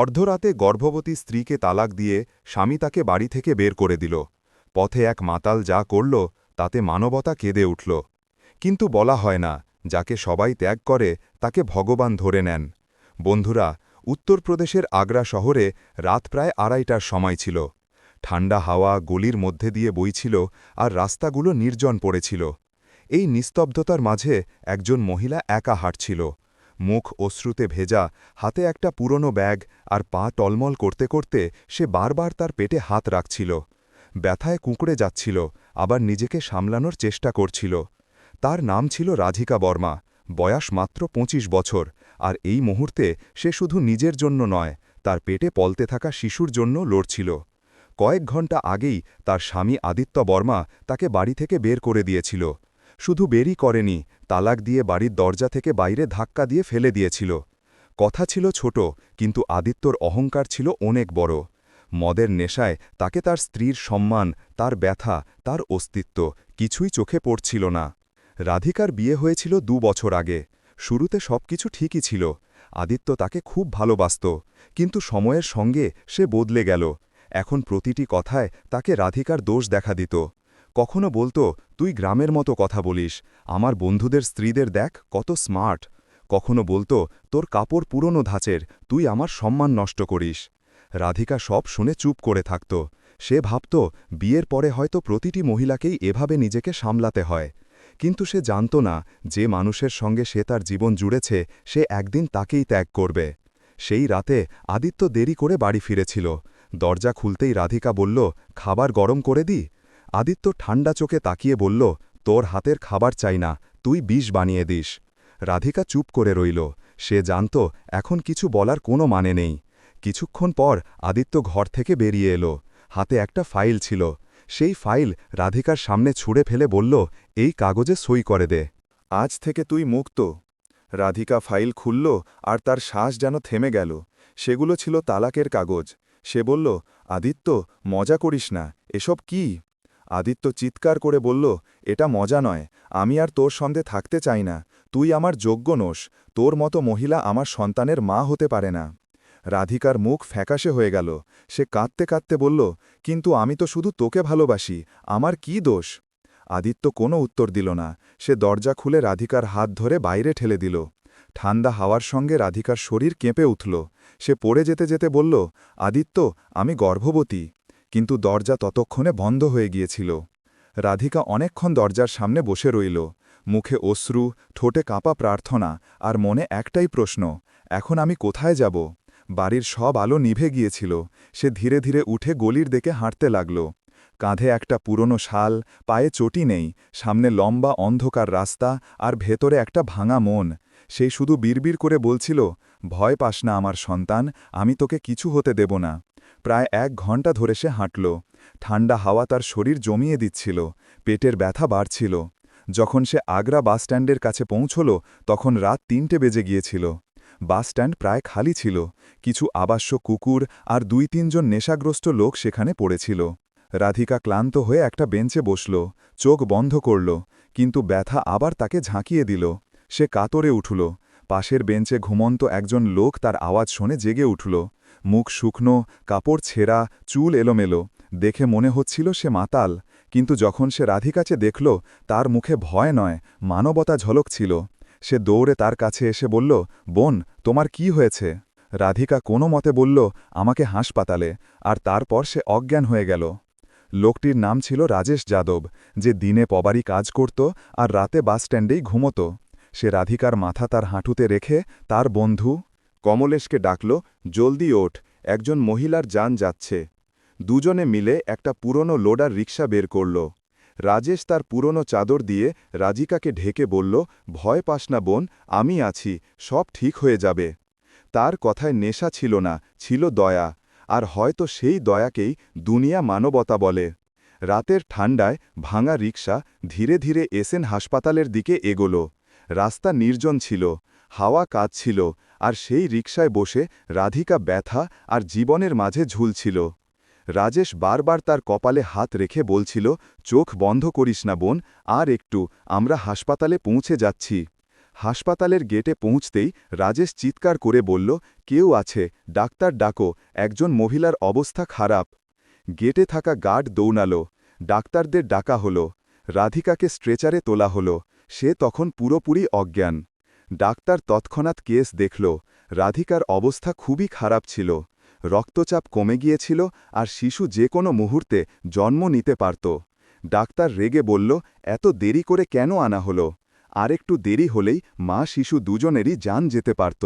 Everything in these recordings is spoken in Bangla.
অর্ধরাতে গর্ভবতী স্ত্রীকে তালাক দিয়ে স্বামী তাকে বাড়ি থেকে বের করে দিল। পথে এক মাতাল যা করল, তাতে মানবতা কেঁদে উঠল। কিন্তু বলা হয় না, যাকে সবাই ত্যাগ করে, তাকে ভগবান ধরে নেন। বন্ধুরা, উত্তরপ্রদেশের আগ্রা শহরে রাত প্রায় আড়াইটার সময় ছিল। ঠান্ডা হাওয়া গলির মধ্যে দিয়ে বইছিল আর রাস্তাগুলো নির্জন পড়েছিল। এই নিস্তব্ধতার মাঝে একজন মহিলা একা হাঁটছিল। মুখ অশ্রুতে ভেজা, হাতে একটা পুরনো ব্যাগ আর পা টলমল করতে করতে সে বারবার তার পেটে হাত রাখছিল। ব্যথায় কুঁকড়ে যাচ্ছিল, আবার নিজেকে সামলানোর চেষ্টা করছিল। তার নাম ছিল রাধিকা বর্মা, বয়স মাত্র ২৫ বছর, আর এই মুহূর্তে সে শুধু নিজের জন্য নয়, তার পেটে পলতে থাকা শিশুর জন্য লড়ছিল। কয়েক ঘণ্টা আগেই তার স্বামী আদিত্য বর্মা তাকে বাড়ি থেকে বের করে দিয়েছিল। শুধু বেরি করেনি, তালাক দিয়ে বাড়ির দরজা থেকে বাইরে ধাক্কা দিয়ে ফেলে দিয়েছিল। কথা ছিল ছোট, কিন্তু আদিত্যর অহংকার ছিল অনেক বড়। মদের নেশায় তাকে তার স্ত্রীর সম্মান, তার ব্যথা, তার অস্তিত্ব কিছুই চোখে পড়ছিল না। রাধিকার বিয়ে হয়েছিল দু বছর আগে। শুরুতে সবকিছু ঠিকই ছিল। আদিত্য তাকে খুব ভালোবাসত, কিন্তু সময়ের সঙ্গে সে বদলে গেল। এখন প্রতিটি কথায় তাকে রাধিকার দোষ দেখা দিত। কখনো বলতো, তুই গ্রামের মতো কথা বলিস, আমার বন্ধুদের স্ত্রীদের দেখ, কত স্মার্ট কখনো বলতো, তোর কাপড় পুরনো ধাঁচের, তুই আমার সম্মান নষ্ট করিস। রাধিকা সব শুনে চুপ করে থাকত। সে ভাবত, বিয়ের পরে হয়তো প্রতিটি মহিলাকেই এভাবে নিজেকে সামলাতে হয়। কিন্তু সে জানত না, যে মানুষের সঙ্গে সে তার জীবন জুড়েছে, সে একদিন তাকেই ত্যাগ করবে। সেই রাতে আদিত্য দেরি করে বাড়ি ফিরেছিল। দরজা খুলতেই রাধিকা বলল, খাবার গরম করে দি আদিত্য ঠান্ডা চোখে তাকিয়ে বলল, তোর হাতের খাবার চাই না, তুই বিষ বানিয়ে দিস। রাধিকা চুপ করে রইল। সে জানত, এখন কিছু বলার কোনো মানে নেই। কিছুক্ষণ পর আদিত্য ঘর থেকে বেরিয়ে এলো। হাতে একটা ফাইল ছিল। সেই ফাইল রাধিকার সামনে ছুঁড়ে ফেলে বলল, এই কাগজে সই করে দে। আজ থেকে তুই মুক্ত। রাধিকা ফাইল খুলল, আর তার শ্বাস যেন থেমে গেল। সেগুলো ছিল তালাকের কাগজ। সে বলল, আদিত্য, মজা করিস না। এসব কি? আদিত্য চিৎকার করে বলল, এটা মজা নয়, আমি আর তোর সঙ্গে থাকতে চাই না, তুই আমার যোগ্য নোস তোর মতো মহিলা আমার সন্তানের মা হতে পারে না। রাধিকার মুখ ফ্যাকাশে হয়ে গেল, সে কাঁদতে কাঁদতে বলল, কিন্তু আমি তো শুধু তোকে ভালোবাসি, আমার কি দোষ? আদিত্য কোনো উত্তর দিল না, সে দরজা খুলে রাধিকার হাত ধরে বাইরে ঠেলে দিল। ঠান্ডা হাওয়ার সঙ্গে রাধিকার শরীর কেঁপে উঠল, সে পড়ে যেতে যেতে বলল, আদিত্য, আমি গর্ভবতী। কিন্তু দরজা ততক্ষণে বন্ধ হয়ে গিয়েছিল। রাধিকা অনেকক্ষণ দরজার সামনে বসে রইল। মুখে অশ্রু, ঠোঁটে কাঁপা প্রার্থনা আর মনে একটাই প্রশ্ন, এখন আমি কোথায় যাব? বাড়ির সব আলো নিভে গিয়েছিল। সে ধীরে ধীরে উঠে গলির দিকে হাঁটতে লাগল। কাঁধে একটা পুরনো শাল, পায়ে চটি নেই, সামনে লম্বা অন্ধকার রাস্তা আর ভেতরে একটা ভাঙা মন। সেই শুধু বিড়বিড় করে বলছিল, ভয় পাস না আমার সন্তান, আমি তোকে কিছু হতে দেব না। প্রায় এক ঘণ্টা ধরে সে হাঁটল। ঠান্ডা হাওয়া তার শরীর জমিয়ে দিচ্ছিল, পেটের ব্যথা বাড়ছিল। যখন সে আগ্রা বাসস্ট্যান্ডের কাছে পৌঁছল, তখন রাত তিনটে বেজে গিয়েছিল। বাসস্ট্যান্ড প্রায় খালি ছিল। কিছু আবাস্য কুকুর আর দুই তিনজন নেশাগ্রস্ত লোক সেখানে পড়েছিল। রাধিকা ক্লান্ত হয়ে একটা বেঞ্চে বসল, চোখ বন্ধ করল, কিন্তু ব্যথা আবার তাকে ঝাঁকিয়ে দিল। সে কাতরে উঠল। পাশের বেঞ্চে ঘুমন্ত একজন লোক তার আওয়াজ শুনে জেগে উঠল। মুখ শুকনো, কাপড় ছেঁড়া, চুল এলোমেলো। দেখে মনে হচ্ছিল সে মাতাল, কিন্তু যখন সে রাধিকাছে দেখল, তার মুখে ভয় নয়, মানবতা ঝলক ছিল। সে দৌড়ে তার কাছে এসে বলল, বোন, তোমার কি হয়েছে? রাধিকা কোনো মতে বলল, আমাকে হাসপাতালে। আর তারপর সে অজ্ঞান হয়ে গেল। লোকটির নাম ছিল রাজেশ যাদব, যে দিনে পবারি কাজ করত আর রাতে বাসস্ট্যান্ডেই ঘুমত। সে রাধিকার মাথা তার হাঁটুতে রেখে তার বন্ধু কমলেশকে ডাকল, জলদি ওঠ, একজন মহিলার যান যাচ্ছে। দুজনে মিলে একটা পুরনো লোডার রিক্সা বের করল। রাজেশ তার পুরনো চাদর দিয়ে রাজিকাকে ঢেকে বলল, ভয় পাস না বোন, আমি আছি, সব ঠিক হয়ে যাবে। তার কথায় নেশা ছিল না, ছিল দয়া, আর হয়তো সেই দয়াকেই দুনিয়া মানবতা বলে। রাতের ঠান্ডায় ভাঙা রিক্সা ধীরে ধীরে এসেন হাসপাতালের দিকে এগোল। রাস্তা নির্জন ছিল হাওয়া কাঁদছিল আর সেই রিকশায় বসে রাধিকা ব্যথা আর জীবনের মাঝে ঝুলছিল। রাজেশ বারবার তার কপালে হাত রেখে বলছিল, চোখ বন্ধ করিস না বোন, আর একটু, আমরা হাসপাতালে পৌঁছে যাচ্ছি। হাসপাতালের গেটে পৌঁছতেই রাজেশ চিৎকার করে বলল, কেউ আছে, ডাক্তার ডাকো, একজন মহিলার অবস্থা খারাপ। গেটে থাকা গার্ড দৌড়াল, ডাক্তারদের ডাকা হল, রাধিকাকে স্ট্রেচারে তোলা হল, সে তখন পুরোপুরি অজ্ঞান। ডাক্তার তৎক্ষণাৎ কেস দেখল, রাধিকার অবস্থা খুবই খারাপ ছিল, রক্তচাপ কমে গিয়েছিল আর শিশু যে কোনো মুহূর্তে জন্ম নিতে পারত। ডাক্তার রেগে বলল, এত দেরি করে কেন আনা হলো? আরেকটু দেরি হলেই মা শিশু দুজনেরই যান যেতে পারত।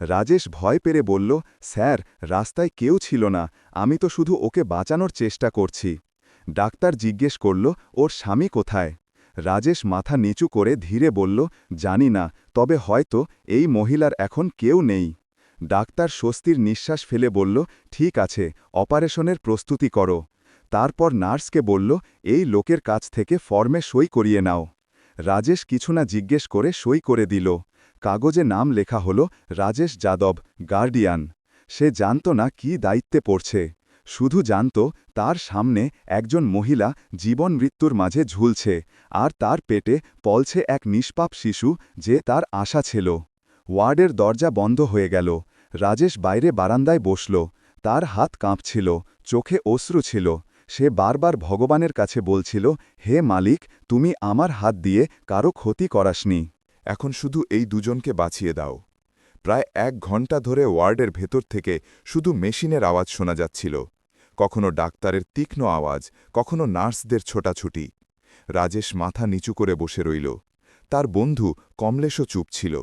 রাজেশ ভয় পেরে বলল, স্যার, রাস্তায় কেউ ছিল না, আমি তো শুধু ওকে বাঁচানোর চেষ্টা করছি। ডাক্তার জিজ্ঞেস করল, ওর স্বামী কোথায়? রাজেশ মাথা নিচু করে ধীরে বলল, জানি না, তবে হয়তো এই মহিলার এখন কেউ নেই। ডাক্তার স্বস্তির নিঃশ্বাস ফেলে বলল, ঠিক আছে, অপারেশনের প্রস্তুতি করো। তারপর নার্সকে বলল, এই লোকের কাছ থেকে ফর্মে সই করিয়ে নাও। রাজেশ কিছু না জিজ্ঞেস করে সই করে দিল। কাগজে নাম লেখা হল, রাজেশ যাদব, গার্ডিয়ান। সে জানত না কি দায়িত্বে পড়ছে। শুধু জানত, তার সামনে একজন মহিলা জীবন মৃত্যুর মাঝে ঝুলছে, আর তার পেটে পলছে এক নিষ্পাপ শিশু যে তার আশা ছিল। ওয়ার্ডের দরজা বন্ধ হয়ে গেল। রাজেশ বাইরে বারান্দায় বসল। তার হাত কাঁপছিল, চোখে অশ্রু ছিল। সে বারবার ভগবানের কাছে বলছিল, হে মালিক, তুমি আমার হাত দিয়ে কারও ক্ষতি করাসনি। এখন শুধু এই দুজনকে বাঁচিয়ে দাও। প্রায় এক ঘণ্টা ধরে ওয়ার্ডের ভেতর থেকে শুধু মেশিনের আওয়াজ শোনা যাচ্ছিল। কখনো ডাক্তারের তীক্ষ্ণ আওয়াজ, কখনো নার্সদের ছোটাছুটি। রাজেশ মাথা নিচু করে বসে রইল। তার বন্ধু কমলেশও চুপ ছিল।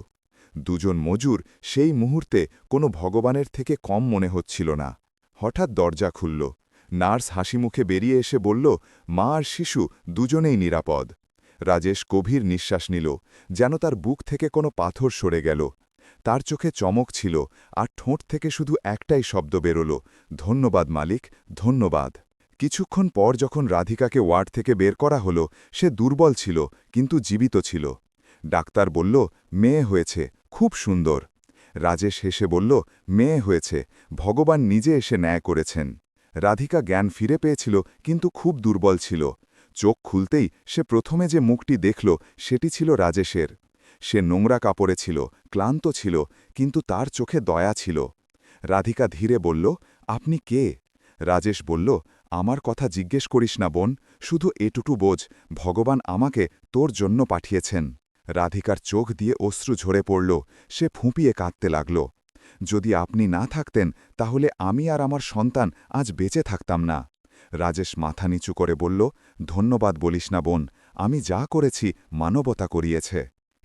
দুজন মজুর সেই মুহূর্তে কোনো ভগবানের থেকে কম মনে হচ্ছিল না। হঠাৎ দরজা খুলল। নার্স হাসিমুখে বেরিয়ে এসে বলল, মা আর শিশু দুজনেই নিরাপদ। রাজেশ গভীর নিঃশ্বাস নিল, যেন তার বুক থেকে কোনো পাথর সরে গেল। তার চোখে চমক ছিল আর ঠোঁট থেকে শুধু একটাই শব্দ বেরোল, ধন্যবাদ, মালিক, ধন্যবাদ। কিছুক্ষণ পর যখন রাধিকাকে ওয়ার্ড থেকে বের করা হলো, সে দুর্বল ছিল, কিন্তু জীবিত ছিল। ডাক্তার বলল, মেয়ে হয়েছে, খুব সুন্দর। রাজেশ হেসে বলল, মেয়ে হয়েছে, ভগবান নিজে এসে ন্যায় করেছেন। রাধিকা জ্ঞান ফিরে পেয়েছিল, কিন্তু খুব দুর্বল ছিল। চোখ খুলতেই সে প্রথমে যে মুখটি দেখল, সেটি ছিল রাজেশের। সে নোংরা কাপড়ে ছিল, ক্লান্ত ছিল, কিন্তু তার চোখে দয়া ছিল। রাধিকা ধীরে বলল, আপনি কে? রাজেশ বলল, আমার কথা জিজ্ঞেস করিস না বোন, শুধু এটুটু বোঝ, ভগবান আমাকে তোর জন্য পাঠিয়েছেন। রাধিকার চোখ দিয়ে অশ্রু ঝরে পড়ল, সে ফুঁপিয়ে কাঁদতে লাগল। যদি আপনি না থাকতেন, তাহলে আমি আর আমার সন্তান আজ বেঁচে থাকতাম না। রাজেশ মাথা নিচু করে বলল, ধন্যবাদ বলিস না বোন, আমি যা করেছি মানবতা করিয়েছে।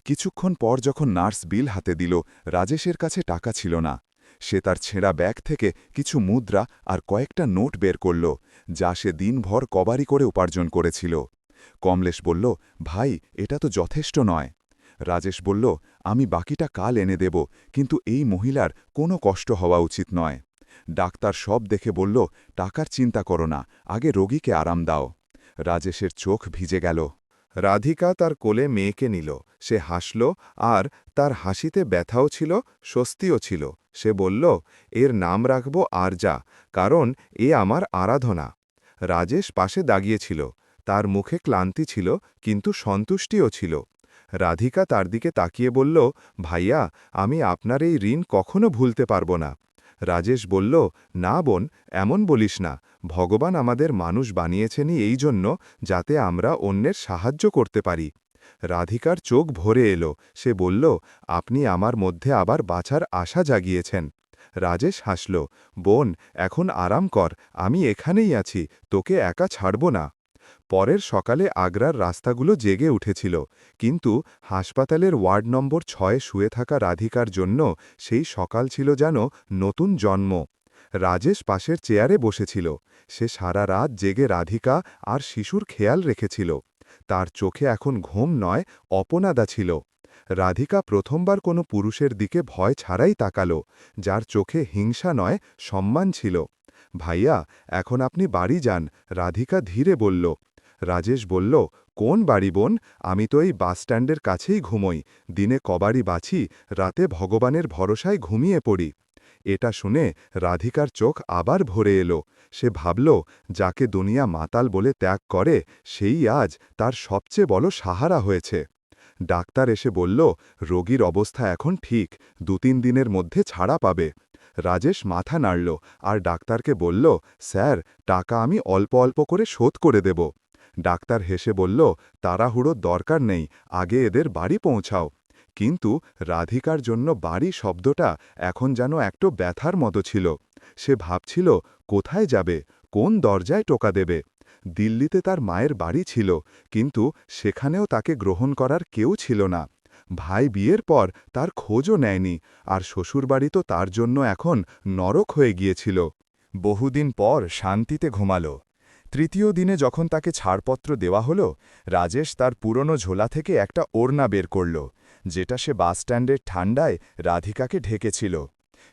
কিছুক্ষণ পর যখন নার্স বিল হাতে দিল, রাজেশের কাছে টাকা ছিল না। সে তার ছেঁড়া ব্যাগ থেকে কিছু মুদ্রা আর কয়েকটা নোট বের করল, যা সে দিনভর কবারি করে উপার্জন করেছিল। কমলেশ বলল, ভাই, এটা তো যথেষ্ট নয়। রাজেশ বলল, আমি বাকিটা কাল এনে দেব, কিন্তু এই মহিলার কোনো কষ্ট হওয়া উচিত নয়। ডাক্তার সব দেখে বলল, টাকার চিন্তা করো না, আগে রোগীকে আরাম দাও। রাজেশের চোখ ভিজে গেল। রাধিকা তার কোলে মেয়েকে নিল। সে হাসল আর তার হাসিতে ব্যথাও ছিল, স্বস্তিও ছিল। সে বলল, এর নাম রাখব আরজা, কারণ এ আমার আরাধনা। রাজেশ পাশে দাগিয়েছিল তার মুখে ক্লান্তি ছিল, কিন্তু সন্তুষ্টিও ছিল। রাধিকা তার দিকে তাকিয়ে বলল, ভাইয়া, আমি আপনার এই ঋণ কখনো ভুলতে পারব না। রাজেশ বলল, না বোন, এমন বলিস না। ভগবান আমাদের মানুষ বানিয়েছেনই এই জন্য যাতে আমরা অন্যের সাহায্য করতে পারি। রাধিকার চোখ ভরে এলো। সে বলল, আপনি আমার মধ্যে আবার বাছার আশা জাগিয়েছেন। রাজেশ হাসল, বোন, এখন আরাম কর, আমি এখানেই আছি, তোকে একা ছাড়ব না। পরের সকালে আগ্রার রাস্তাগুলো জেগে উঠেছিল, কিন্তু হাসপাতালের ওয়ার্ড নম্বর ছয়ে শুয়ে থাকা রাধিকার জন্য সেই সকাল ছিল যেন নতুন জন্ম। রাজেশ পাশের চেয়ারে বসেছিল, সে সারা রাত জেগে রাধিকা আর শিশুর খেয়াল রেখেছিল। তার চোখে এখন ঘুম নয়, অপনাদা ছিল। রাধিকা প্রথমবার কোনো পুরুষের দিকে ভয় ছাড়াই তাকালো, যার চোখে হিংসা নয়, সম্মান ছিল। ভাইয়া, এখন আপনি বাড়ি যান, রাধিকা ধীরে বলল। রাজেশ বলল, কোন বাড়ি বোন? আমি তো এই বাসস্ট্যান্ডের কাছেই ঘুমোই। দিনে কবাড়ি বাছি, রাতে ভগবানের ভরসায় ঘুমিয়ে পড়ি। এটা শুনে রাধিকার চোখ আবার ভরে এলো। সে ভাবল, যাকে দুনিয়া মাতাল বলে ত্যাগ করে, সেই আজ তার সবচেয়ে বড় সাহারা হয়েছে। ডাক্তার এসে বলল, রোগীর অবস্থা এখন ঠিক দু তিন দিনের মধ্যে ছাড়া পাবে। রাজেশ মাথা নাড়ল আর ডাক্তারকে বলল, স্যার, টাকা আমি অল্প অল্প করে শোধ করে দেব। ডাক্তার হেসে বলল তাড়াহুড়োর দরকার নেই, আগে এদের বাড়ি পৌঁছাও। কিন্তু রাধিকার জন্য বাড়ি শব্দটা এখন যেন একটু ব্যথার মতো ছিল। সে ভাবছিল, কোথায় যাবে? কোন দরজায় টোকা দেবে? দিল্লিতে তার মায়ের বাড়ি ছিল, কিন্তু সেখানেও তাকে গ্রহণ করার কেউ ছিল না। ভাই বিয়ের পর তার খোঁজও নেয়নি, আর শ্বশুরবাড়ি তো তার জন্য এখন নরক হয়ে গিয়েছিল। বহুদিন পর শান্তিতে ঘুমালো। তৃতীয় দিনে যখন তাকে ছাড়পত্র দেওয়া হলো, রাজেশ তার পুরনো ঝোলা থেকে একটা ওড়না বের করল, যেটা সে বাসস্ট্যান্ডের ঠান্ডায় রাধিকাকে ঢেকেছিল।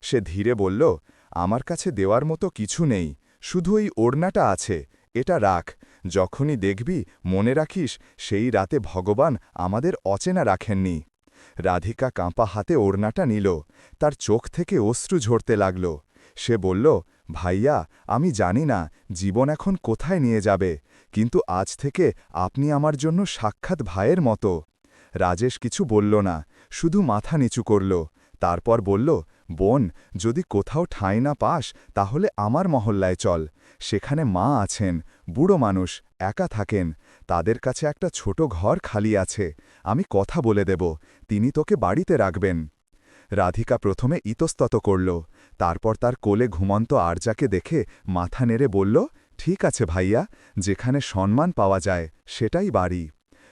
সে ধীরে বলল, আমার কাছে দেওয়ার মতো কিছু নেই, শুধু এই ওড়নাটা আছে, এটা রাখ, যখনই দেখবি মনে রাখিস সেই রাতে ভগবান আমাদের অচেনা রাখেননি। রাধিকা কাঁপা হাতে ওড়নাটা নিল, তার চোখ থেকে অশ্রু ঝরতে লাগল। সে বলল ভাইয়া, আমি জানি না, জীবন এখন কোথায় নিয়ে যাবে, কিন্তু আজ থেকে আপনি আমার জন্য সাক্ষাৎ ভাইয়ের মতো। রাজেশ কিছু বলল না, শুধু মাথা নিচু করল, তারপর বলল, বোন, যদি কোথাও ঠাঁই না পাস, তাহলে আমার মহল্লায় চল, সেখানে মা আছেন, বুড়ো মানুষ, একা থাকেন, তাদের কাছে একটা ছোট ঘর খালি আছে, আমি কথা বলে দেব, তিনি তোকে বাড়িতে রাখবেন। রাধিকা প্রথমে ইতস্তত করল তারপর তার কোলে ঘুমন্ত আরজাকে দেখে মাথা নেড়ে বলল, ঠিক আছে ভাইয়া, যেখানে সম্মান পাওয়া যায়, সেটাই বাড়ি।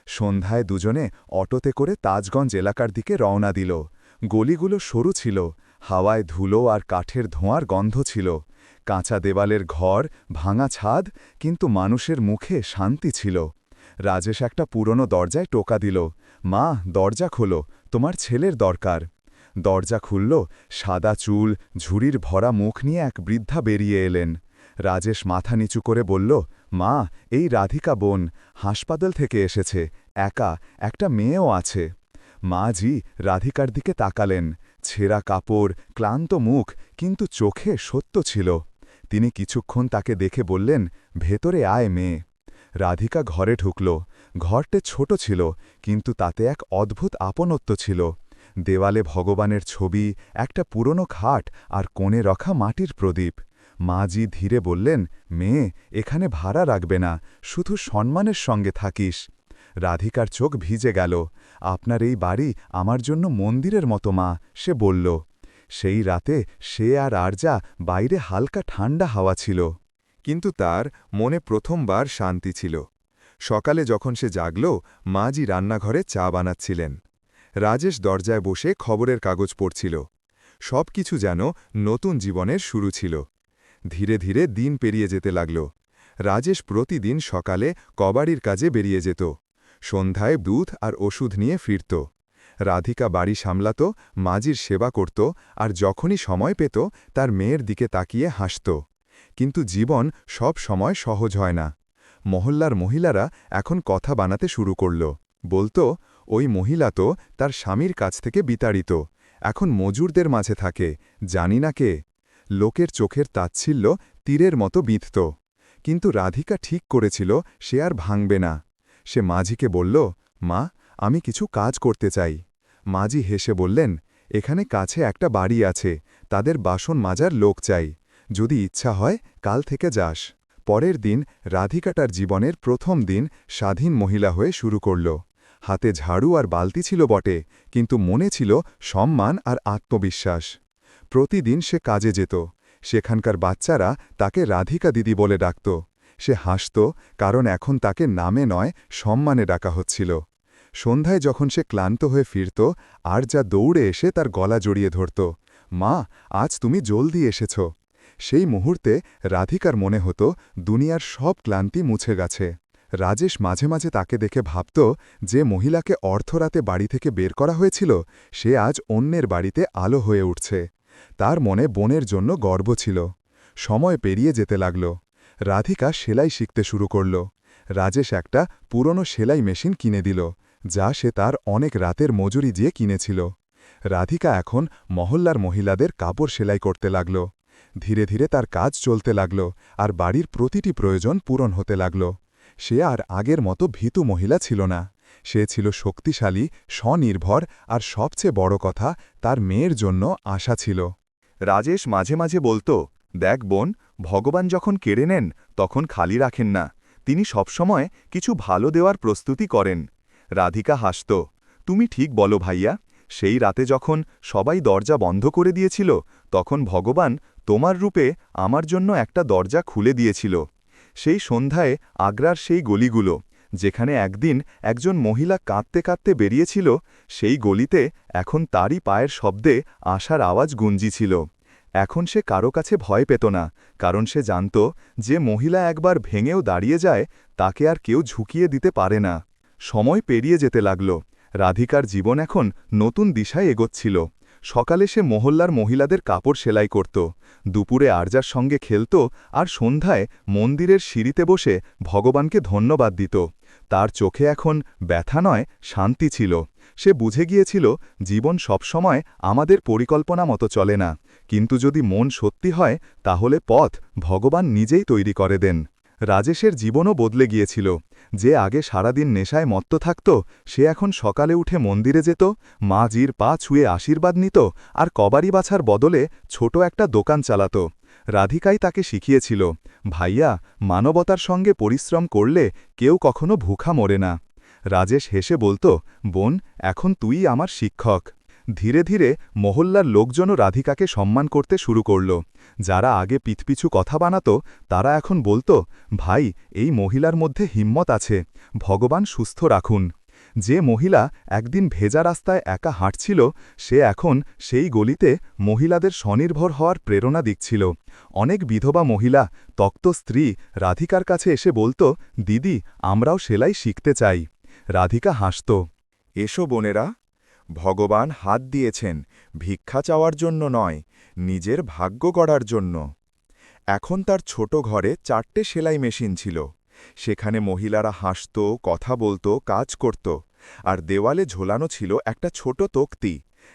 সন্ধ্যায় দুজনে অটোতে করে তাজগঞ্জ এলাকার দিকে রওনা দিল। গলিগুলো সরু ছিল, হাওয়ায় ধুলো আর কাঠের ধোঁয়ার গন্ধ ছিল। কাঁচা দেওয়ালের ঘর, ভাঙা ছাদ, কিন্তু মানুষের মুখে শান্তি ছিল। রাজেশ একটা পুরনো দরজায় টোকা দিল, মা, দরজা খোলো, তোমার ছেলের দরকার। দরজা খুলল, সাদা চুল, ঝুড়ির ভরা মুখ নিয়ে এক বৃদ্ধা বেরিয়ে এলেন। রাজেশ মাথা নিচু করে বলল, মা, এই রাধিকা বোন হাসপাতাল থেকে এসেছে, একা, একটা মেয়েও আছে। মা জি, রাধিকার দিকে তাকালেন, ছেঁড়া কাপড়, ক্লান্ত মুখ, কিন্তু চোখে সত্য ছিল। তিনি কিছুক্ষণ তাকে দেখে বললেন, ভেতরে আয় মেয়ে। রাধিকা ঘরে ঢুকল, ঘরটে ছোট ছিল, কিন্তু তাতে এক অদ্ভুত আপনত্ব ছিল। দেওয়ালে ভগবানের ছবি, একটা পুরনো খাট আর কোণে রখা মাটির প্রদীপ। মাজি ধীরে বললেন, মেয়ে, এখানে ভাড়া রাখবে না, শুধু সম্মানের সঙ্গে থাকিস। রাধিকার চোখ ভিজে গেল। আপনার এই বাড়ি আমার জন্য মন্দিরের মতো, মা, সে বলল। সেই রাতে সে আর আরজা বাইরে হালকা ঠান্ডা হাওয়া ছিল। কিন্তু তার মনে প্রথমবার শান্তি ছিল। সকালে যখন সে জাগল মাজি রান্নাঘরে চা বানাচ্ছিলেন। রাজেশ দরজায় বসে খবরের কাগজ পড়ছিল। সব কিছু যেন নতুন জীবনের শুরু ছিল। ধীরে ধীরে দিন পেরিয়ে যেতে লাগল। রাজেশ প্রতিদিন সকালে কবাড়ির কাজে বেরিয়ে যেত। সন্ধ্যায় দুধ আর ওষুধ নিয়ে ফিরত। রাধিকা বাড়ি সামলাত মাজির সেবা করত আর যখনই সময় পেত, তার মেয়ের দিকে তাকিয়ে হাসত। কিন্তু জীবন সব সময় সহজ হয় না। মহল্লার মহিলারা এখন কথা বানাতে শুরু করল। বলতো ওই মহিলা তো তার স্বামীর কাছ থেকে বিতাড়িত। এখন মজুরদের মাঝে থাকে, জানি না কে। লোকের চোখের তাচ্ছিল্য তীরের মতো বিঁধত কিন্তু রাধিকা ঠিক করেছিল, সে আর ভাঙবে না। সে মাঝিকে বলল, মা, আমি কিছু কাজ করতে চাই। মাঝি হেসে বললেন, এখানে কাছে একটা বাড়ি আছে, তাদের বাসন মাজার লোক চাই। যদি ইচ্ছা হয়, কাল থেকে যাস। পরের দিন রাধিকাটার জীবনের প্রথম দিন স্বাধীন মহিলা হয়ে শুরু করল। হাতে ঝাড়ু আর বালতি ছিল বটে, কিন্তু মনে ছিল সম্মান আর আত্মবিশ্বাস। প্রতিদিন সে কাজে যেত, সেখানকার বাচ্চারা তাকে রাধিকা দিদি বলে ডাকত। সে হাসত, কারণ এখন তাকে নামে নয়, সম্মানে ডাকা হচ্ছিল। সন্ধ্যায় যখন সে ক্লান্ত হয়ে ফিরত আর যা দৌড়ে এসে তার গলা জড়িয়ে ধরত, মা, আজ তুমি জলদি এসেছ। সেই মুহূর্তে রাধিকার মনে হতো, দুনিয়ার সব ক্লান্তি মুছে গেছে। রাজেশ মাঝে মাঝে তাকে দেখে ভাবত যে মহিলাকে অর্থরাতে বাড়ি থেকে বের করা হয়েছিল, সে আজ অন্যের বাড়িতে আলো হয়ে উঠছে। তার মনে বোনের জন্য গর্ব ছিল। সময় পেরিয়ে যেতে লাগল। রাধিকা সেলাই শিখতে শুরু করল। রাজেশ একটা পুরনো সেলাই মেশিন কিনে দিল, যা সে তার অনেক রাতের মজুরি দিয়ে কিনেছিল। রাধিকা এখন মহল্লার মহিলাদের কাপড় সেলাই করতে লাগল। ধীরে ধীরে তার কাজ চলতে লাগল আর বাড়ির প্রতিটি প্রয়োজন পূরণ হতে লাগল। সে আর আগের মতো ভীতু মহিলা ছিল না। সে ছিল শক্তিশালী, স্বনির্ভর আর সবচেয়ে বড় কথা তার মেয়ের জন্য আশা ছিল। রাজেশ মাঝে মাঝে বলতো, দেখ বোন, ভগবান যখন কেড়ে নেন, তখন খালি রাখেন না। তিনি সবসময় কিছু ভালো দেওয়ার প্রস্তুতি করেন। রাধিকা হাসত, তুমি ঠিক বলো ভাইয়া, সেই রাতে যখন সবাই দরজা বন্ধ করে দিয়েছিল, তখন ভগবান তোমার রূপে আমার জন্য একটা দরজা খুলে দিয়েছিল। সেই সন্ধ্যায় আগ্রার সেই গলিগুলো, যেখানে একদিন একজন মহিলা কাঁদতে কাঁদতে বেরিয়েছিল, সেই গলিতে এখন তারই পায়ের শব্দে আশার আওয়াজ গুঞ্জিছিল। এখন সে কারও কাছে ভয় পেত না, কারণ সে জানত যে মহিলা একবার ভেঙেও দাঁড়িয়ে যায়, তাকে আর কেউ ঝুঁকিয়ে দিতে পারে না। সময় পেরিয়ে যেতে লাগল। রাধিকার জীবন এখন নতুন দিশায় এগোচ্ছিল। সকালে সে মহল্লার মহিলাদের কাপড় সেলাই করত। দুপুরে আরজার সঙ্গে খেলত আর সন্ধ্যায় মন্দিরের সিঁড়িতে বসে ভগবানকে ধন্যবাদ দিত। তার চোখে এখন ব্যথা নয়, শান্তি ছিল। সে বুঝে গিয়েছিল, জীবন সবসময় আমাদের পরিকল্পনা মতো চলে না। কিন্তু যদি মন সত্যি হয়, তাহলে পথ ভগবান নিজেই তৈরি করে দেন। রাজেশের জীবনও বদলে গিয়েছিল। যে আগে সারাদিন নেশায় মত্ত থাকত, সে এখন সকালে উঠে মন্দিরে যেত, মা জির পা ছুঁয়ে আশীর্বাদ নিত আর কবারি বাছার বদলে ছোট একটা দোকান চালাত। রাধিকাই তাকে শিখিয়েছিল, ভাইয়া, মানবতার সঙ্গে পরিশ্রম করলে কেউ কখনো ভুখা মরে না। রাজেশ হেসে বলতো, বোন, এখন তুই আমার শিক্ষক। ধীরে ধীরে মহল্লার লোকজনও রাধিকাকে সম্মান করতে শুরু করল। যারা আগে পিছপিছু কথা বানাতো, তারা এখন বলতো, ভাই, এই মহিলার মধ্যে হিম্মত আছে, ভগবান সুস্থ রাখুন। যে মহিলা একদিন ভেজা রাস্তায় একা হাঁটছিল, সে এখন সেই গলিতে মহিলাদের স্বনির্ভর হওয়ার প্রেরণা দিচ্ছিল। অনেক বিধবা মহিলা, তক্ত স্ত্রী রাধিকার কাছে এসে বলতো, দিদি, আমরাও সেলাই শিখতে চাই। রাধিকা হাসত, এসো বোনেরা ভগবান হাত দিয়েছেন ভিক্ষা চাওয়ার জন্য নয়, নিজের ভাগ্য গড়ার জন্য। এখন তার ছোট ঘরে চারটে সেলাই মেশিন ছিল। সেখানে মহিলারা হাসত, কথা বলত, কাজ করত, আর দেওয়ালে ঝোলানো ছিল একটা ছোট তক্তি,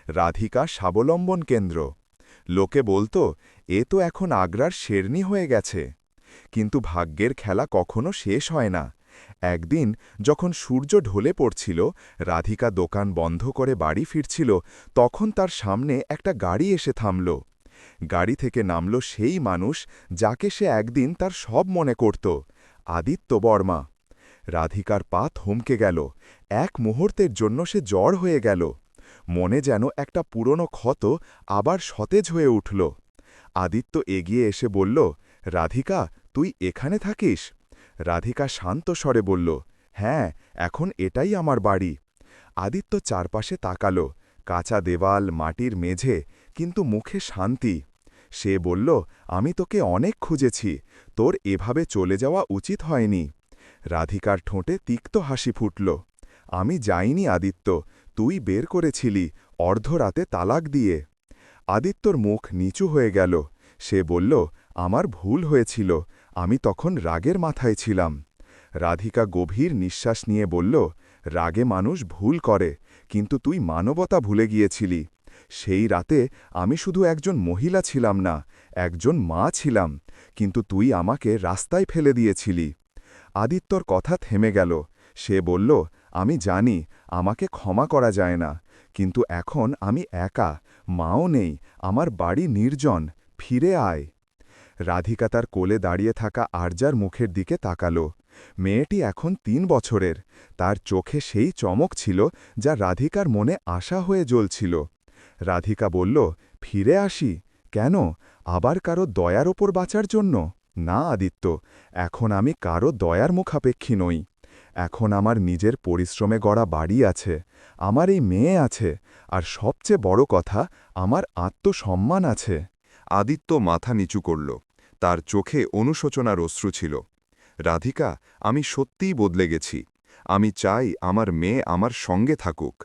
রাধিকা স্বাবলম্বন কেন্দ্র। লোকে বলতো, এ তো এখন আগ্রার শেরনি হয়ে গেছে। কিন্তু ভাগ্যের খেলা কখনো শেষ হয় না। একদিন যখন সূর্য ঢলে পড়ছিল, রাধিকা দোকান বন্ধ করে বাড়ি ফিরছিল, তখন তার সামনে একটা গাড়ি এসে থামল। গাড়ি থেকে নামল সেই মানুষ যাকে সে একদিন তার সব মনে করত, আদিত্য বর্মা। রাধিকার পা থমকে গেল, এক মুহূর্তের জন্য সে জ্বর হয়ে গেল। মনে যেন একটা পুরনো ক্ষত আবার সতেজ হয়ে উঠল। আদিত্য এগিয়ে এসে বলল, রাধিকা, তুই এখানে থাকিস? রাধিকা শান্ত স্বরে বলল হ্যাঁ এখন এটাই আমার বাড়ি। আদিত্য চারপাশে তাকাল, কাঁচা দেওয়াল, মাটির মেঝে, কিন্তু মুখে শান্তি। সে বলল, আমি তোকে অনেক খুঁজেছি, তোর এভাবে চলে যাওয়া উচিত হয়নি। রাধিকার ঠোঁটে তিক্ত হাসি ফুটল, আমি যাইনি আদিত্য, তুই বের করেছিলি অর্ধরাতে তালাক দিয়ে। আদিত্যর মুখ নিচু হয়ে গেল, সে বলল, আমার ভুল হয়েছিল আমি তখন রাগের মাথায় ছিলাম। রাধিকা গভীর নিঃশ্বাস নিয়ে বলল, রাগে মানুষ ভুল করে, কিন্তু তুই মানবতা ভুলে গিয়েছিলি। সেই রাতে আমি শুধু একজন মহিলা ছিলাম না, একজন মা ছিলাম, কিন্তু তুই আমাকে রাস্তায় ফেলে দিয়েছিলি। আদিত্যর কথা থেমে গেল। সে বলল, আমি জানি, আমাকে ক্ষমা করা যায় না, কিন্তু এখন আমি একা, মাও নেই, আমার বাড়ি নির্জন, ফিরে আয়। রাধিকা তার কোলে দাঁড়িয়ে থাকা আরজার মুখের দিকে তাকাল। মেয়েটি এখন তিন বছরের। তার চোখে সেই চমক ছিল যা রাধিকার মনে আশা হয়ে জ্বলছিল। রাধিকা বলল, ফিরে আসি? কেন? আবার কারও দয়ার ওপর বাঁচার জন্য? না, আদিত্য, এখন আমি কারও দয়ার মুখাপেক্ষী নই। এখন আমার নিজের পরিশ্রমে গড়া বাড়ি আছে, আমার এই মেয়ে আছে, আর সবচেয়ে বড় কথা, আমার আত্মসম্মান আছে। আদিত্য মাথা নিচু করল। তার চোখে অনুশোচনার অশ্রু ছিল। রাধিকা, আমি সত্যিই বদলে গেছি। আমি চাই আমার মেয়ে আমার সঙ্গে থাকুক।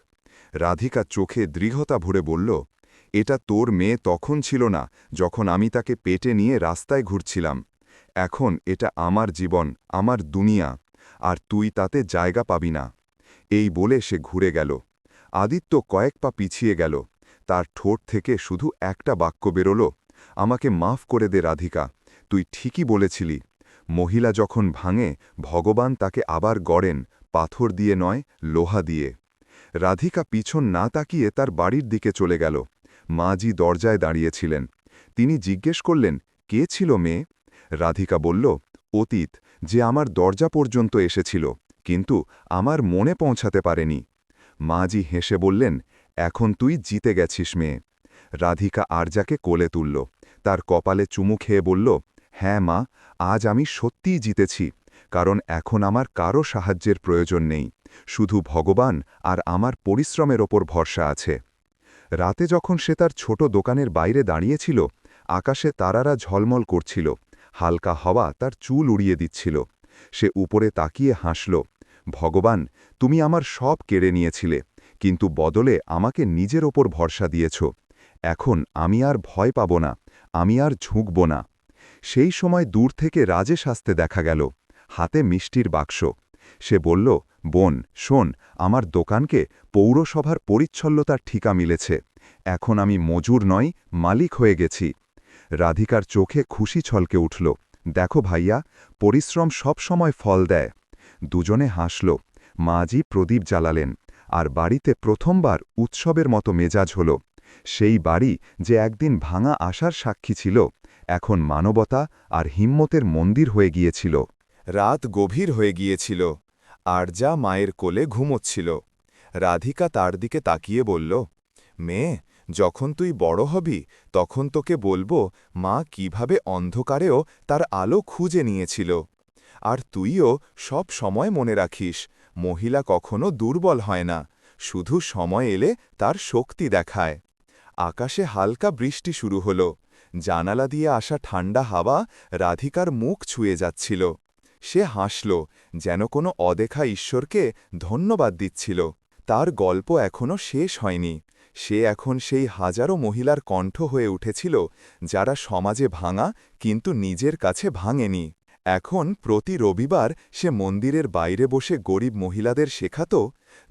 রাধিকা চোখে দৃঢ়তা ভরে বলল, এটা তোর মেয়ে তখন ছিল না যখন আমি তাকে পেটে নিয়ে রাস্তায় ঘুরছিলাম। এখন এটা আমার জীবন, আমার দুনিয়া, আর তুই তাতে জায়গা পাবি না। এই বলে সে ঘুরে গেল। আদিত্য কয়েক পা পিছিয়ে গেল। তার ঠোঁট থেকে শুধু একটা বাক্য বেরোল আমাকে মাফ করে দে রাধিকা, তুই ঠিকই বলেছিলি। মহিলা যখন ভাঙে, ভগবান তাকে আবার গড়েন, পাথর দিয়ে নয়, লোহা দিয়ে। রাধিকা পিছন না তাকিয়ে তার বাড়ির দিকে চলে গেল। মাজি দরজায় দাঁড়িয়েছিলেন। তিনি জিজ্ঞেস করলেন, কে ছিল মেয়ে? রাধিকা বলল, অতীত, যে আমার দরজা পর্যন্ত এসেছিল, কিন্তু আমার মনে পৌঁছাতে পারেনি। মাজি হেসে বললেন, এখন তুই জিতে গেছিস মেয়ে। রাধিকা আরজাকে কোলে তুলল। তার কপালে চুমু খেয়ে বলল হ্যাঁ মা, আজ আমি সত্যিই জিতেছি, কারণ এখন আমার কারও সাহায্যের প্রয়োজন নেই। শুধু ভগবান আর আমার পরিশ্রমের ওপর ভরসা আছে। রাতে যখন সে তার ছোট দোকানের বাইরে দাঁড়িয়েছিল, আকাশে তারারা ঝলমল করছিল, হালকা হওয়া তার চুল উড়িয়ে দিচ্ছিল। সে উপরে তাকিয়ে হাসল, ভগবান, তুমি আমার সব কেড়ে নিয়েছিলে, কিন্তু বদলে আমাকে নিজের ওপর ভরসা দিয়েছ। এখন আমি আর ভয় পাব না। আমি আর ঝুঁকব না। সেই সময় দূর থেকে রাজেশ আসতে দেখা গেল। হাতে মিষ্টির বাক্স। সে বলল, বোন, শোন, আমার দোকানকে পৌরসভার পরিচ্ছল্লতার ঠিকা মিলেছে। এখন আমি মজুর নয় মালিক হয়ে গেছি। রাধিকার চোখে খুশি ছলকে উঠল। দেখো ভাইয়া, পরিশ্রম সব সময় ফল দেয়। দুজনে হাসল। মাজি প্রদীপ জ্বালালেন। আর বাড়িতে প্রথমবার উৎসবের মতো মেজাজ হল। সেই বাড়ি যে একদিন ভাঙা আশার সাক্ষী ছিল, এখন মানবতা আর হিম্মতের মন্দির হয়ে গিয়েছিল। রাত গভীর হয়ে গিয়েছিল, আর যা মায়ের কোলে ঘুমোচ্ছিল। রাধিকা তার দিকে তাকিয়ে বলল মেয়ে যখন তুই বড় হবি, তখন তোকে বলব, মা কীভাবে অন্ধকারেও তার আলো খুঁজে নিয়েছিল। আর তুইও সব সময় মনে রাখিস, মহিলা কখনো দুর্বল হয় না, শুধু সময় এলে তার শক্তি দেখায়। আকাশে হালকা বৃষ্টি শুরু হল। জানালা দিয়ে আসা ঠান্ডা হাওয়া রাধিকার মুখ ছুঁয়ে যাচ্ছিল। সে হাসল, যেন কোনো অদেখা ঈশ্বরকে ধন্যবাদ দিচ্ছিল। তার গল্প এখনও শেষ হয়নি। সে এখন সেই হাজারো মহিলার কণ্ঠ হয়ে উঠেছিল, যারা সমাজে ভাঙা কিন্তু নিজের কাছে ভাঙেনি। এখন প্রতি রবিবার সে মন্দিরের বাইরে বসে গরিব মহিলাদের শেখাত,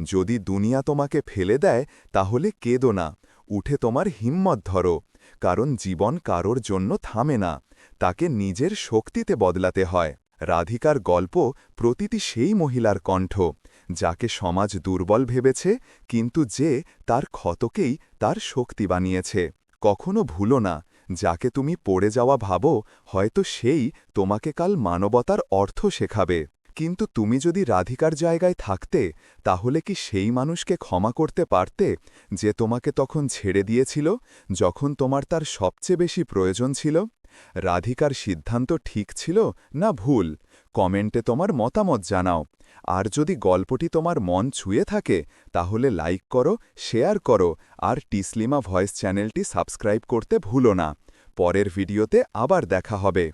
যদি দুনিয়া তোমাকে ফেলে দেয়, তাহলে কেদো না। উঠে তোমার হিম্মত ধরো, কারণ জীবন কারোর জন্য থামে না, তাকে নিজের শক্তিতে বদলাতে হয়। রাধিকার গল্প প্রতিটি সেই মহিলার কণ্ঠ, যাকে সমাজ দুর্বল ভেবেছে, কিন্তু যে তার ক্ষতকেই তার শক্তি বানিয়েছে। কখনো ভুলো না, যাকে তুমি পড়ে যাওয়া ভাবো, হয়তো সেই তোমাকে কাল মানবতার অর্থ শেখাবে। কিন্তু তুমি যদি রাধিকার জায়গায় থাকতে, তাহলে কি সেই মানুষকে ক্ষমা করতে পারতে, যে তোমাকে তখন ছেড়ে দিয়েছিল, যখন তোমার তার সবচেয়ে বেশি প্রয়োজন ছিল? রাধিকার সিদ্ধান্ত ঠিক ছিল না ভুল? কমেন্টে তোমার মতামত জানাও। আর যদি গল্পটি তোমার মন ছুঁয়ে থাকে, তাহলে লাইক করো, শেয়ার করো, আর টিসলিমা ভয়েস চ্যানেলটি সাবস্ক্রাইব করতে ভুলো না। পরের ভিডিওতে আবার দেখা হবে।